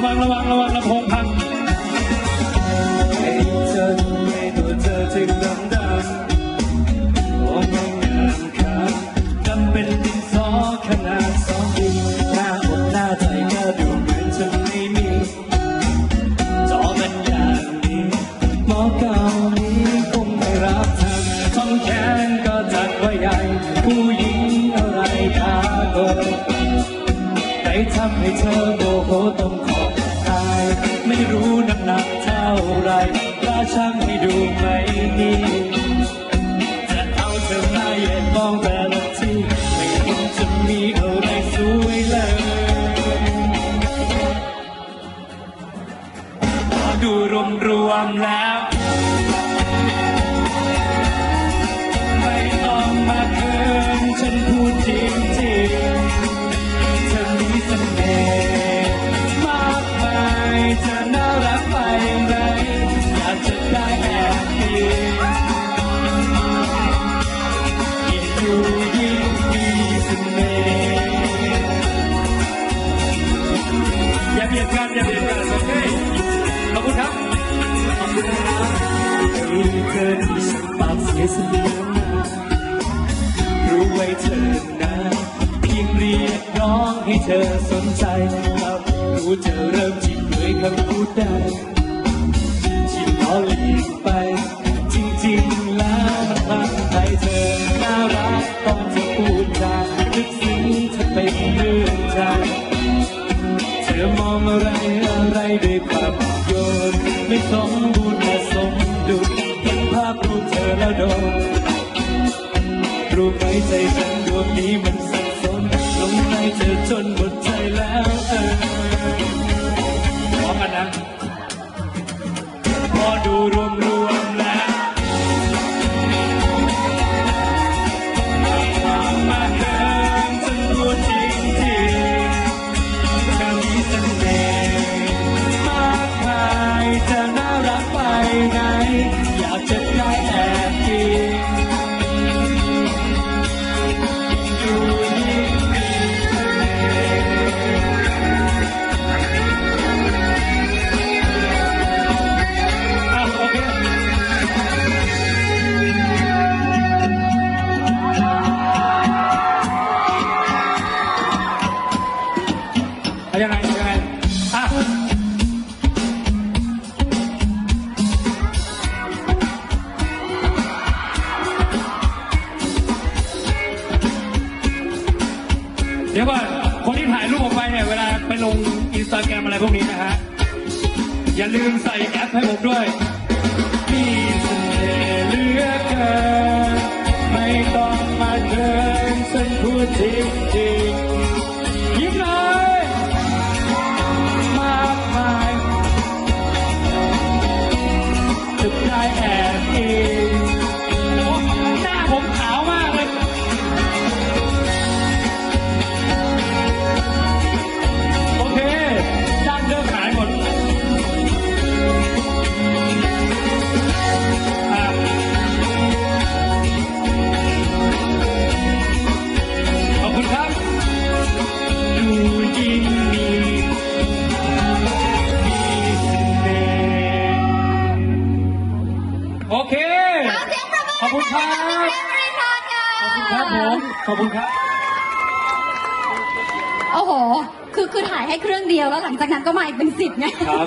ระวังระวังระวังระพงพังให้เธอให้ตัวเธอจึงดำดำโอ้ยงามขาดำเป็นดินสอขนาดสองดิหน้าอกหน้าใจก็ดูเหมือนจะไม่มีจอมันอย่างนี้หมอเก่านี้คงไม่รับเธอต้องแขนก็จัดว่าใหญ่ผู้หญิงอะไรพาตัวไปทำให้เธอโมโหต้อ กล้าช่างให้ดูไหมนี่จะเอาเธอมาแยกมองแต่ละทีไม่เห็นจะมีอะไรสวยเลยดูรวมรวมแล้ว เสียเสมอรู้ไว้เธอนะเพียงเรียกร้องให้เธอสนใจรับรู้เธอเริ่มจิตด้วยคำพูดได้ที่ล้อเลียนไป จริงๆแล้วมันพังใจเธอน่ารักต้องเธอพูดจาลึกซึ้งเธอเป็นเรื่องใจเธอมองอะไรอะไรด้วยความโยนไม่สมบูรณ์ อแล้วโดนรู้ไหมใจฉันดวงนี้มันสับสนหลงในเธอจนหม ยังไงยังไงอะเดี๋ยวก่อนคนที่ถ่ายรูปออกไปเนี่ยเวลาไปลงอินสตาแกรมอะไรพวกนี้นะฮะ อย่าลืมใส่แอปให้ผมด้วยมีเสน่ห์เหลือเกิน ผมขอบคุณครับ โอ้โห คือคือถ่ายให้เครื่องเดียวแล้วหลังจากนั้นก็มาอีกเป็นสิบไง ครับ